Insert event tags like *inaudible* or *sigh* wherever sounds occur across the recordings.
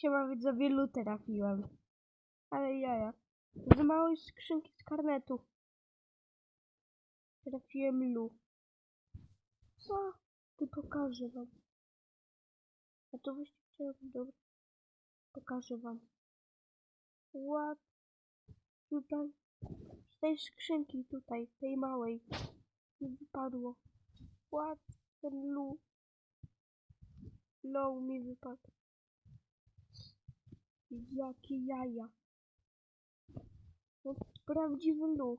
Siema widzowie, Lu trafiłem. Ale jaja. Z małej skrzynki z karnetu. Trafiłem Lu. Co? Ty pokażę wam. A to właśnie chciałem, dobra. Pokażę wam. What? Tutaj. Z tej skrzynki tutaj, tej małej. Mi wypadło. What? Ten Lu. Low mi wypadł. Jakie jaja. No, prawdziwy Lu.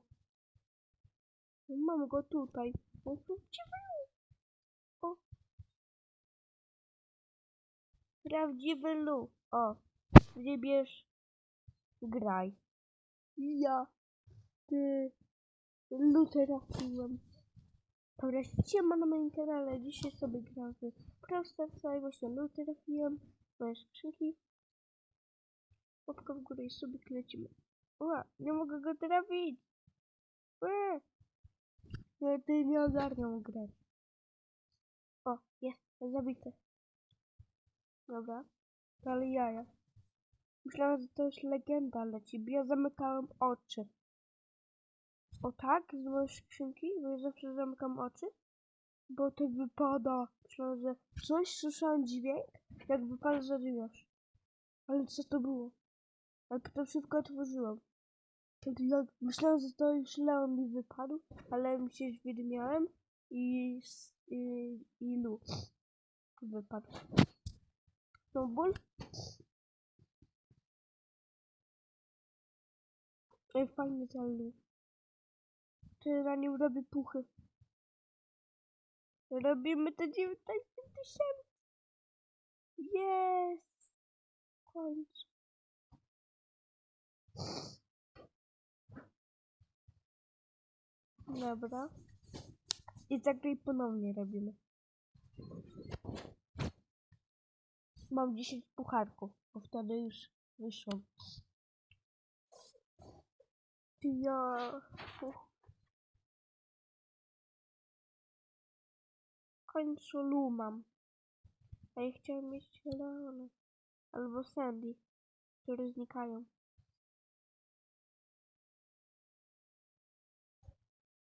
No, Mam go tutaj. No, prawdziwy Lu. O. Prawdziwy Lu. O. Wybierz. Graj. Ja. Ty. Lu trafiłem. Dobra, siema na moim kanale. Dzisiaj sobie gram w Starsa i właśnie Lu. Moje skrzynki. Łapka w górę i sobie lecimy. Ła, nie mogę go trafić. Ła. Ja ty nie ogarniam grać. O, jest, zabity. Dobra, ale jaja. Myślałem, że to już legenda leci, ja zamykałem oczy. O tak, z mojej skrzynki, bo ja zawsze zamykam oczy. Bo to wypada. Myślałem, że coś słyszałem dźwięk, jak wypada zarywasz. Ale co to było? Ale potem szybko otworzyłam. Jak myślałem, że to już Leon mi wypadł, ale mi się widmiałem i, i, i Lu wypadł. No ból. Ej, fajnie ten Lu. Czy na nim robi puchy. Robimy te 19 tysięcy. Jest! W końcu. Dobra. I tak i ponownie robimy. Mam 10 pucharków, bo wtedy już wyszło. Ja... Końcu Lu mam. A ja chciałem mieć Leona. Albo Sandy, które znikają.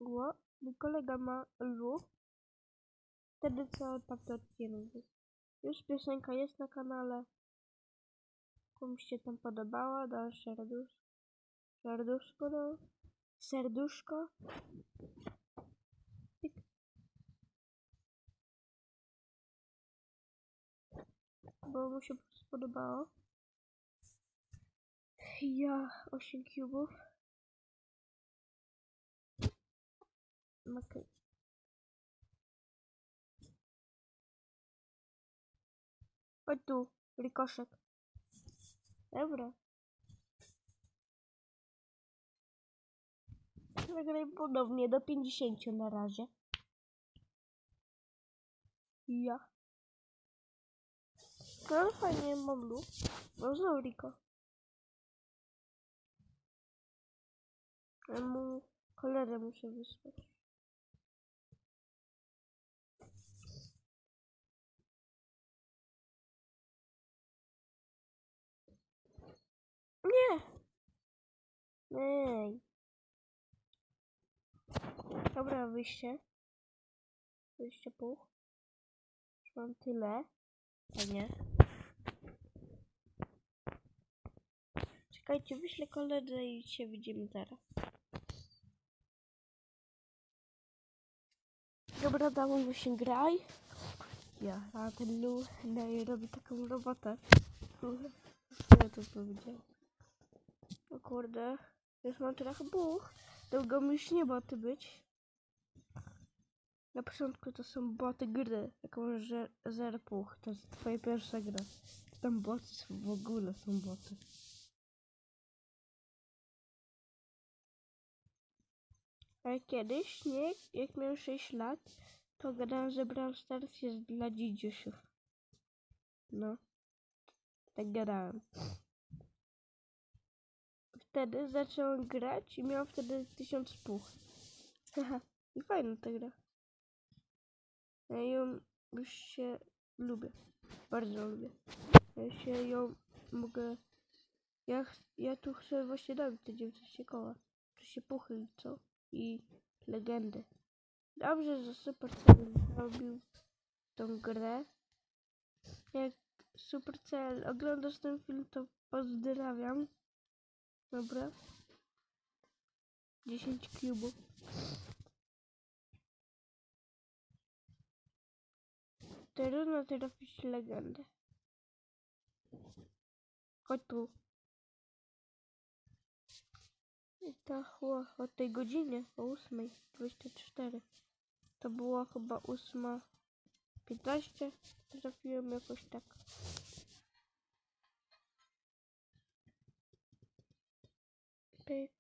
Ło, mój kolega ma Lu. Wtedy co tamte odcinek. Już piosenka jest na kanale. Komuś się tam podobała, dał serduszko. Serduszko, no. Serduszko. Bo mu się podobało. Ja 8 kubów. Okej. Chodź tu, rikoszek. Dobra. Zagraj ponownie do 50 na razie. Ja. No fajnie mam lub. No znowu Riko. Mu cholerę muszę wysłać. Nie! Ej. Dobra, wyjście. Wyjście puch. Już mam tyle. A nie. Czekajcie, wyślę koledze i się widzimy teraz. Dobra, dało mi się graj. Ja, a ten Lu no, robi taką robotę. *laughs* Ja tu powiedziałem? O kurde, już mam trochę buch. Długo nie boty być. Na początku to są boty gry. Jak masz że- zero puch, to jest twoja pierwsza gra. Tam boty w ogóle są boty. A kiedyś, nie? Jak miałem 6 lat, to gadałem, że Brawl Stars jest dla dzidziusiów. No. Tak gadałem. Wtedy zacząłem grać i miałem wtedy 1000 puch. Haha, i fajna ta gra. Ja ją już się lubię. Bardzo lubię. Ja się ją mogę... Ja, ja tu chcę właśnie dać te 19 koła. To się pochyl, co? I legendy. Dobrze, że Supercell zrobił tą grę. Jak Supercell oglądasz ten film, to pozdrawiam. Dobra. 10 kubów. Trudno trafić legendę. Chodź tu. Było o tej godzinie, o 8.24. To było chyba 8.15. Trafiłem jakoś tak. Pyk.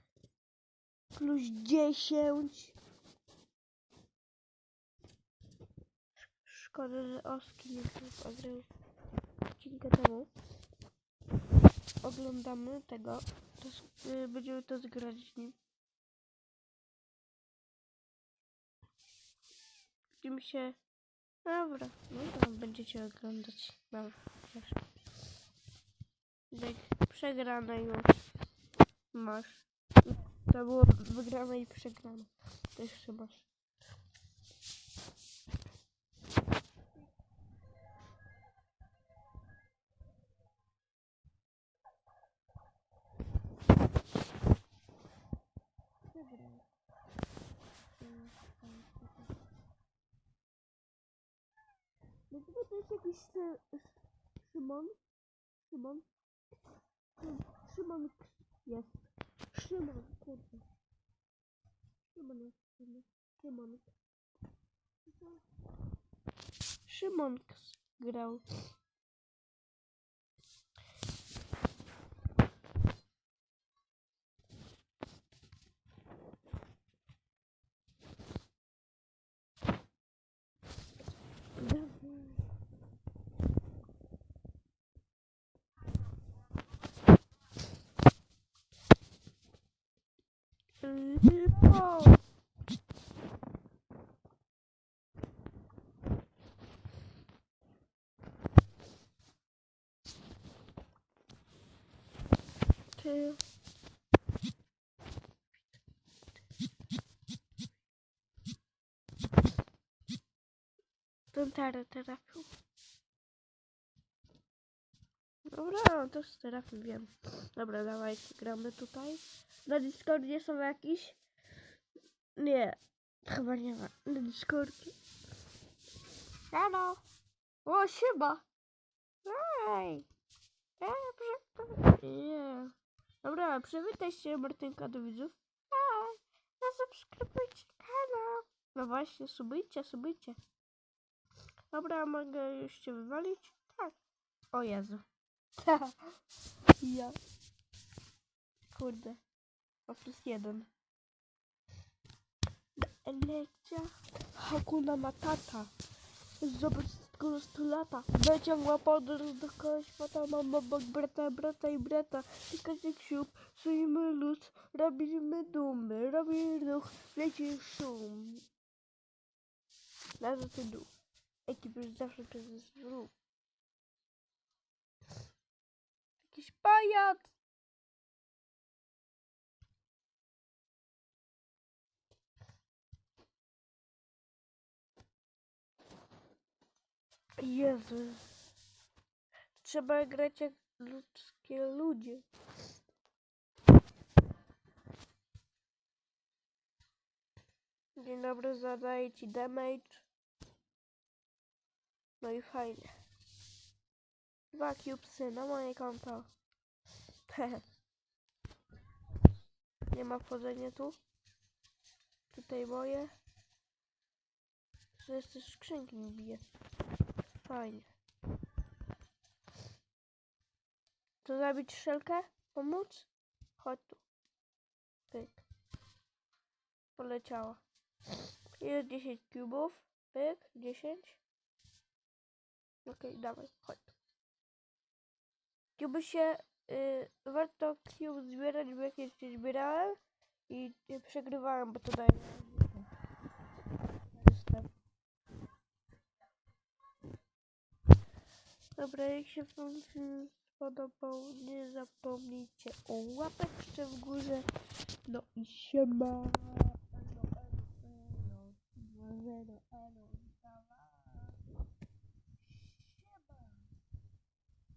Plus 10. Szkoda, że Oski nie zagrał odcinkę temu. Oglądamy tego. To, y, będziemy to zgrać z nim. Widzimy się. Dobra, no to będziecie oglądać. Dobra, przegrane już masz. To było wygrane i przegrane. To jeszcze masz. No to jest jakiś Szymon? Szymon? Szym- Szymon jest. Szymon, kurde. Szymon. Szymon. Szymon. Grał. No. Ty. Ten tarę trafił. Dobra, no to z trafem wiem. Dobra, dawaj, gramy tutaj. Na Discordzie są jakieś? Nie, chyba nie ma. Na Discordzie. Halo! O, siema! Ej! Ej, prze- Nie. Dobra, przywitaj się Martynka do widzów. Ej, no subskrybujcie kanał. No właśnie, subujcie, subujcie. Dobra, mogę już cię wywalić? Tak. O Jezu. *laughs* ja. Kurde. O plus jeden. Lekcja Hakuna Matata. Zobacz, skoro 100 lata. Wyciągła podróż do świata, mam obok brata, brata i brata. Tykacie ksiub, sujemy luz, robimy dumy, robimy ruch, leci szum. Leży ty duch. Ekip już zawsze przez ruch. Jakiś pajac! Jezu. Trzeba grać jak ludzkie ludzie. Dzień dobry, zadaję ci damage. No i fajnie. Dwa cubesy na moje konto. *laughs* Nie ma wchodzenia tu. Tutaj moje. Że jeszcze skrzynki mi bije. Fajnie. To zabić szelkę? Pomóc? Chodź tu. Pyk. Poleciała. Jest 10 kubów. Pyk. 10. Okej, dawaj. Chodź. Kuby się... Y, warto cube zbierać, bo jakieś się zbierałem i przegrywałem, bo to daje... Dobra, jak się wam film spodobał, nie zapomnijcie o łapeczce w górze. No i siema. Elo, elo, elo. Elo, elo, elo.